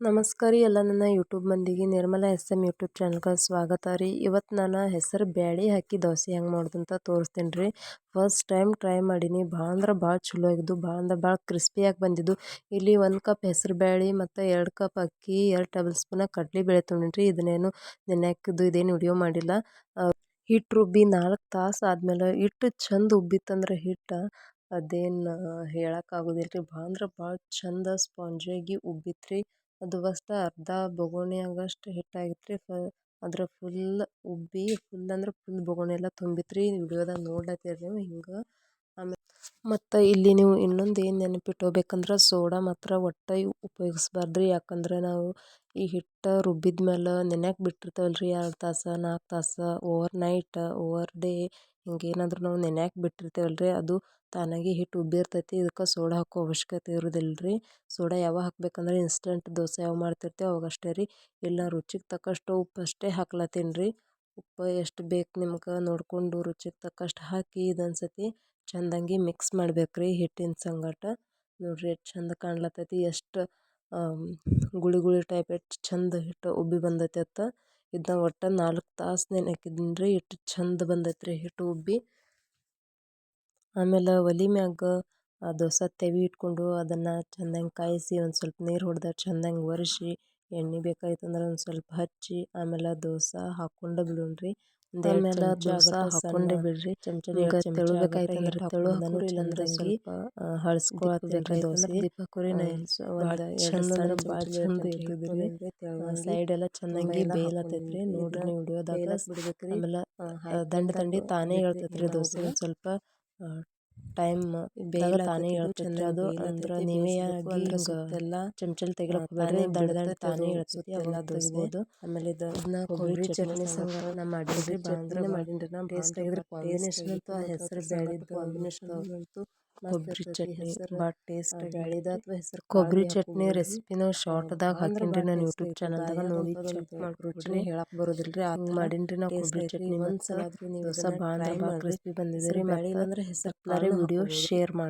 ನಮಸ್ಕಾರ ರೀ ಎಲ್ಲ ನನ್ನ ಯೂಟ್ಯೂಬ್ ಮಂದಿಗೆ ನಿರ್ಮಲಾ ಎಸ್ ಎಂ ಯೂಟ್ಯೂಬ್ ಚಾನಲ್ಗೆ ಸ್ವಾಗತ ರೀ. ಇವತ್ತು ನಾನು ಹೆಸರು ಬ್ಯಾಳಿ ಹಾಕಿ ದೋಸೆ ಹೆಂಗೆ ಮಾಡ್ದಂತ ತೋರಿಸ್ತೀನಿ ರೀ. ಫಸ್ಟ್ ಟೈಮ್ ಟ್ರೈ ಮಾಡೀನಿ. ಭಾಳ ಅಂದ್ರೆ ಭಾಳ ಚಲೋ ಆಗಿದ್ದು ಭಾಳ ಅಂದ್ರೆ ಭಾಳ ಕ್ರಿಸ್ಪಿಯಾಗಿ ಬಂದಿದ್ದು. ಇಲ್ಲಿ ಒಂದು ಕಪ್ ಹೆಸರು ಬ್ಯಾಳಿ ಮತ್ತು ಎರಡು ಕಪ್ ಅಕ್ಕಿ, ಎರಡು ಟೇಬಲ್ ಸ್ಪೂನ ಕಡಲೆ ಬೇಳೆ ತೊಗೊಂಡಿನಿ ರೀ. ಇದನ್ನೇನು ನೆನೆಹಾಕಿದ್ದು ಇದೇನು ವಿಡಿಯೋ ಮಾಡಿಲ್ಲ. ಹಿಟ್ಟು ರುಬ್ಬಿ ನಾಲ್ಕು ತಾಸು ಆದಮೇಲೆ ಹಿಟ್ಟು ಚಂದ ಉಬ್ಬಿತ್ತಂದ್ರೆ ಹಿಟ್ಟು ಅದೇನು ಹೇಳೋಕ್ಕಾಗೋದಿಲ್ಲ ರೀ ಭಾಳ ಅಂದ್ರೆ ಭಾಳ ಚಂದ ಸ್ಪಾಂಜಾಗಿ ಉಬ್ಬಿತ್ತು ರೀ ಅದು ಅಷ್ಟು ಅರ್ಧ ಬೊಗಣೆಯಾಗಷ್ಟು ಹಿಟ್ಟಾಗಿತ್ತು ರೀ ಫ ಅದ್ರ ಫುಲ್ ಉಬ್ಬಿ ಫುಲ್ ಅಂದ್ರೆ ಫುಲ್ ಬೊಗುಣಿ ಎಲ್ಲ ತುಂಬಿತ್ತು ರೀ ವಿಡಿಯೋದಾಗ ನೋಡ್ಲತ್ತೀರಿ ನೀವು ಹಿಂಗೆ. ಮತ್ತು ಇಲ್ಲಿ ನೀವು ಇನ್ನೊಂದು ಏನು ನೆನಪಿಟ್ಕೋಬೇಕಂದ್ರೆ ಸೋಡಾ ಮಾತ್ರ ಒಟ್ಟು ಉಪಯೋಗಿಸ್ಬಾರ್ದು ರೀ ಯಾಕಂದ್ರೆ ನಾವು ಈ ಹಿಟ್ಟು ರುಬ್ಬಿದ ಮೇಲೆ ನೆನೆಯಕ್ಕೆ ಬಿಟ್ಟಿರ್ತೇವಲ್ಲ ರೀ ಎರಡು ತಾಸು ನಾಲ್ಕು ತಾಸು, ಓವರ್ ನೈಟ್, ಓವರ್ ಡೇ ಹಿಂಗೇನಾದ್ರೂ ನಾವು ನೆನೆಯಕ್ಕೆ ಬಿಟ್ಟಿರ್ತೇವಲ್ಲ ರೀ ಅದು ತಾನಾಗಿ ಹಿಟ್ಟು ಉಬ್ಬಿರ್ತೈತಿ. ಇದಕ್ಕೆ ಸೋಡಾ ಹಾಕೋ ಅವಶ್ಯಕತೆ ಇರೋದಿಲ್ಲ ರೀ ಸೋಡಾ ಯಾವಾಗ ಹಾಕ್ಬೇಕಂದ್ರೆ ಇನ್ಸ್ಟಂಟ್ ದೋಸೆ ಯಾವಾಗ ಮಾಡ್ತಿರ್ತೇವೆ ಅವಾಗಷ್ಟೇ ರೀ. ಇಲ್ಲ ರುಚಿಗೆ ತಕ್ಕಷ್ಟು ಉಪ್ಪು ಅಷ್ಟೇ ಹಾಕ್ಲತ್ತೀನಿ ರೀ ಉಪ್ಪು ಎಷ್ಟು ಬೇಕು ನಿಮ್ಗೆ ನೋಡಿಕೊಂಡು ರುಚಿಗೆ ತಕ್ಕಷ್ಟು ಹಾಕಿ ಇದೊಂದು ಸತಿ ಚಂದಂಗಿ ಮಿಕ್ಸ್ ಮಾಡ್ಬೇಕು ರೀ ಹಿಟ್ಟಿನ ಸಂಗಟ. ನೋಡಿರಿ ಎಷ್ಟು ಚಂದ ಕಾಣ್ಲತ್ತೈತಿ ಎಷ್ಟು ಗುಳಿ ಗುಳಿ ಟೈಪ್ ಎಷ್ಟು ಚಂದ ಹಿಟ್ಟು ಉಬ್ಬಿ ಬಂದೈತೆ ಅತ್ತ ಇದನ್ನ ಒಟ್ಟು ನಾಲ್ಕು ತಾಸು ನೆನೆಹಾಕಿದ್ದೀನಿ ರೀ ಹಿಟ್ಟು ಚಂದ ಬಂದೈತೆ ರೀ ಹಿಟ್ಟು ಉಬ್ಬಿ. ಆಮೇಲೆ ಒಲೆ ಮ್ಯಾಗ ದೋಸೆ ತೆವಿ ಇಟ್ಕೊಂಡು ಅದನ್ನು ಚಂದಂಗೆ ಕಾಯಿಸಿ ಒಂದು ಸ್ವಲ್ಪ ನೀರು ಹೊಡೆದ ಚಂದಂಗೆ ಒರೆಸಿ ಎಣ್ಣೆ ಬೇಕಾಯ್ತಂದ್ರೆ ಒಂದು ಸ್ವಲ್ಪ ಹಚ್ಚಿ ಆಮೇಲೆ ದೋಸೆ ಹಾಕ್ಕೊಂಡು ಬಿಡೋಣ್ರಿ. ಆಮೇಲೆ ದೋಸೆ ಹಾಕ್ಕೊಂಡೇ ಬಿಡ್ರಿ. ಈಗ ತೆಳುಬೇಕಾಯ್ತಂದ್ರೆ ತೆಳು ಹಾಕೋರಿ ಇಲ್ಲಾಂದ್ರೆ ಸ್ವಲ್ಪ ಹಳ್ಸ್ಕೊಳತ್ತೇನ್ರಿ ದೋಸೆ. ಹಾಕೋರಿ ಚಂದ ಅಂದ್ರೆ ಭಾಳ ಚಂದ ಇರ್ತದ್ರಿ. ಸೈಡ್ ಎಲ್ಲ ಚೆನ್ನಾಗಿ ಬೇಯಲತ್ತೈತ್ರಿ ನೋಡ್ರಿ ನೀವು ವಿಡಿಯೋದಾಗ ಆಮೇಲೆ ದಂಡ ದಂಡಿ ತಾನೇ ಹೇಳ್ತೈತ್ರಿ ದೋಸೆ. ಸ್ವಲ್ಪ ಟೈಮ್ ಬೇಗ ತಾನೇ ಹೇಳ್ತೈತ್ರಿ ಅದು ಅಂದ್ರೆ ನೀವೇ ಆಗಿ ಎಲ್ಲ ಚಮಚಲ್ ತೆಗಿಲಕ್ಕೆ ದಡ ದಡ ತಾನೇ ಹೇಳ್ತೈತಿ ಎಲ್ಲ ತೆಗಿಬೋದು ಆಮೇಲೆ ಇದು ಇದನ್ನ ಕೊಬ್ಬರಿ ಚಟ್ನಿ ಸಂಗಡ ನಾ ಮಾಡೀನಿ ಬಾಂದ್ರೆ ಮಾಡಿದ್ರೆ ನಾ ಟೇಸ್ಟ್ ಆಗಿದ್ರೆ ಕಾಂಬಿನೇಷನ್ ಅಂತೂ ಹೆಸರು ಬ್ಯಾಳಿದು ಕಾಂಬಿನೇಷನ್ ಅಂತೂ ಕೊಬ್ಬರಿ ಚಟ್ನಿ ಭಾಳ ಟೇಸ್ಟ್ ಬ್ಯಾಳಿದ ಅಥವಾ ಹೆಸರು ಕೊಬ್ಬರಿ ಚಟ್ನಿ ರೆಸಿಪಿನ ಶಾರ್ಟ್ದಾಗ ಹಾಕಿನ್ರಿ ನಾನು ಯೂಟ್ಯೂಬ್ ಚಾನಲ್ದಾಗ ನೋಡಿ ಚೆಕ್ ಮಾಡ್ಕೊಡ್ರಿ ಹೇಳಕ್ ಬರೋದಿಲ್ಲ ರೀ ಹಂಗೆ ಮಾಡೀನಿ ರೀ ನಾವು ಕೊಬ್ಬರಿ ಚಟ್ನಿ ಒಂದ್ಸಲ ನೀವು ದೋಸೆ ಭಾಳ ಅಂದ್ರೆ ಭಾಳ ಕ್ರಿಸ್ಪಿ ಬಂದಿದೆ ರೀ. ಮತ್ತು ಹೆಸರು ವಿಡಿಯೋ ಶೇರ್ ಮಾಡಿ